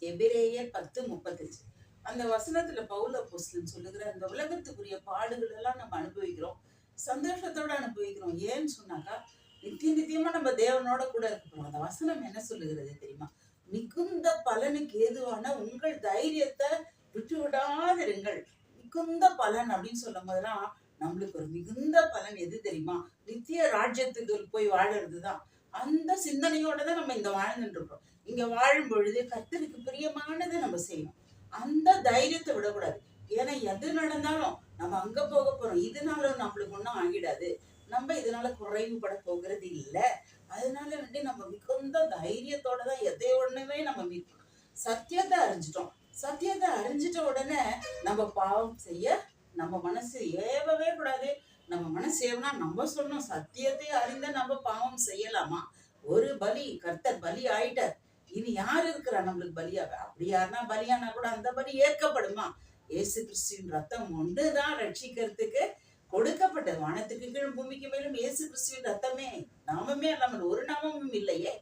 எபிரேயர் பத்து முப்பத்தஞ்சு. அந்த வசனத்துல பவுல போஸ்லன் சொல்லுகிற அந்த உலகத்துக்குரிய பாடுகள் எல்லாம் நம்ம அனுபவிக்கிறோம். சந்தோஷத்தோட அனுபவிக்கிறோம். ஏன்னு சொன்னாக்கா நித்திய நித்தியமா நம்ம தேவனோட கூட இருக்கிறோம் அந்த வசனம் என்ன சொல்லுகிறது தெரியுமா? மிகுந்த பலனுக்கு ஏதுவான உங்கள் தைரியத்தை விட்டு விடாதிருங்கள் மிகுந்த பலன் அப்படின்னு சொல்லும் போதெல்லாம் நம்மளுக்கு ஒரு மிகுந்த பலன் எது தெரியுமா? நித்திய ராஜ்யத்துக்கு போய் வாழறதுதான். அந்த சிந்தனையோட தான் நம்ம இங்க வாழ்ந்துட்டு இருக்கோம். இங்க வாழும் பொழுது கத்தருக்கு பிரியமானதை நம்ம செய்யணும். அந்த தைரியத்தை விடக்கூடாது. ஏன்னா எது நடந்தாலும் நம்ம அங்க போக போறோம். இதனால நம்மளுக்கு ஒன்றும் ஆகிடாது. நம்ம இதனால குறைவுபட போகிறது இல்லை. அதனால வந்து நம்ம மிகுந்த தைரியத்தோட தான் எதை ஒண்ணுமே நம்ம மீட்கணும் சத்தியத்தை அறிஞ்சிட்டோம். சத்தியத்தை அறிஞ்சிட்ட உடனே நம்ம பாவம் செய்ய நம்ம மனசு ஏவவே கூடாது. நம்ம மனசு ஏவனா நம்ம சொன்னோம். சத்தியத்தை அறிந்த நம்ம பாவம் செய்யலாமா? ஒரு பலி கர்த்தர் பலி ஆயிட்டார். இனி யார் இருக்கிறா நம்மளுக்கு பலியாக? அப்படி யாருன்னா பலியானா கூட அந்த பலி ஏற்கப்படுமா? இயேசு கிறிஸ்துவின் ரத்தம் ஒன்றுதான் ரட்சிக்கிறதுக்கு கொடுக்கப்பட்டது. வானத்துக்கு கீழும் பூமிக்கு மேலும் இயேசு கிறிஸ்துவின் ரத்தமே. நாமமே அல்லாமல் ஒரு நாமமும் இல்லையே.